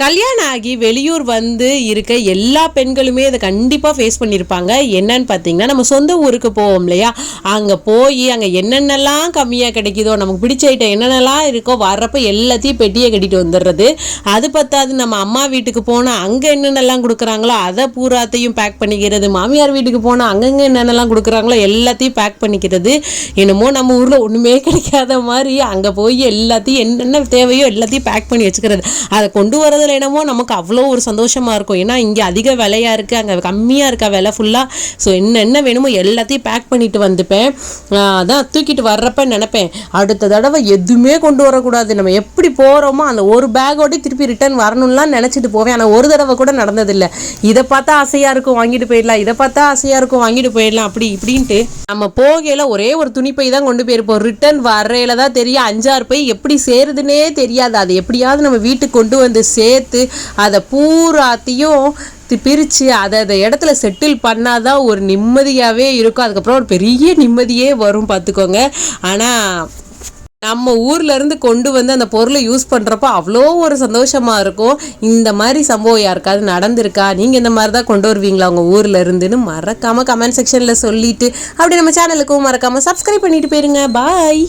கல்யாணம் ஆகி வெளியூர் வந்து இருக்க எல்லா பெண்களுமே இதை கண்டிப்பாக ஃபேஸ் பண்ணியிருப்பாங்க என்னன்னு பார்த்தீங்கன்னா நம்ம சொந்த ஊருக்கு போவோம் இல்லையா? அங்கே போய் அங்கே என்னென்னலாம் கம்மியாக கிடைக்குதோ நமக்கு பிடிச்ச ஐட்டம் என்னென்னலாம் இருக்கோ வர்றப்ப எல்லாத்தையும் பெட்டியை கட்டிட்டு வந்துடுறது. அது பத்தாது நம்ம அம்மா வீட்டுக்கு போனால் அங்கே என்னென்னலாம் கொடுக்குறாங்களோ அதை பூராத்தையும் பேக் பண்ணிக்கிறது. மாமியார் வீட்டுக்கு போனால் அங்கங்கே என்னென்னலாம் கொடுக்குறாங்களோ எல்லாத்தையும் பேக் பண்ணிக்கிறது. என்னமோ நம்ம ஊரில் ஒன்றுமே கிடைக்காத மாதிரி அங்கே போய் எல்லாத்தையும் என்னென்ன தேவையோ எல்லாத்தையும் பேக் பண்ணி வச்சுக்கிறது. அதை கொண்டு வரது வரதுல என்னமோ நமக்கு அவ்வளோ ஒரு சந்தோஷமாக இருக்கும். ஏன்னா இங்கே அதிக விலையாக இருக்குது அங்கே கம்மியாக இருக்கா விலை ஃபுல்லாக ஸோ என்னென்ன வேணுமோ எல்லாத்தையும் பேக் பண்ணிட்டு வந்துப்பேன். அதான் தூக்கிட்டு வர்றப்ப நினப்பேன். அடுத்த தடவை எதுவுமே கொண்டு வரக்கூடாது. நம்ம எப்படி போகிறோமோ அந்த ஒரு பேக்கோடய திருப்பி ரிட்டர்ன் வரணும்லாம் நினச்சிட்டு போவேன். ஆனால் ஒரு தடவை கூட நடந்ததில்லை. இதை பார்த்தா ஆசையாக இருக்கும் வாங்கிட்டு போயிடலாம். இதை பார்த்தா ஆசையாக இருக்கும் வாங்கிட்டு போயிடலாம். அப்படி இப்படின்ட்டு நம்ம போகையில் ஒரே ஒரு துணிப்பை தான் கொண்டு போயிருப்போம். ரிட்டர்ன் வரையில தான் தெரியும். அஞ்சாறு பை எப்படி சேருதுன்னே தெரியாது. அது எப்படியாவது நம்ம வீட்டுக்கு கொண்டு வந்து சேர்த்து அதை பூராத்தையும் பிரித்து அதை அந்த இடத்துல செட்டில் பண்ணாதான் ஒரு நிம்மதியாகவே இருக்கும். அதுக்கப்புறம் ஒரு பெரிய நிம்மதியே வரும் பார்த்துக்கோங்க. ஆனால் நம்ம ஊர்ல இருந்து கொண்டு வந்து அந்த பொருளை யூஸ் பண்ணுறப்போ அவ்வளோ ஒரு சந்தோஷமா இருக்கும். இந்த மாதிரி சம்பவம் யாருக்காவது நடந்திருக்கா? நீங்கள் இந்த மாதிரி தான் கொண்டு வருவீங்களா உங்கள் ஊர்லேருந்துன்னு இருந்துன்னு கமெண்ட் செக்ஷனில் சொல்லிட்டு அப்படி நம்ம சேனலுக்கும் மறக்காமல் சப்ஸ்கிரைப் பண்ணிட்டு போயிருங்க. பாய்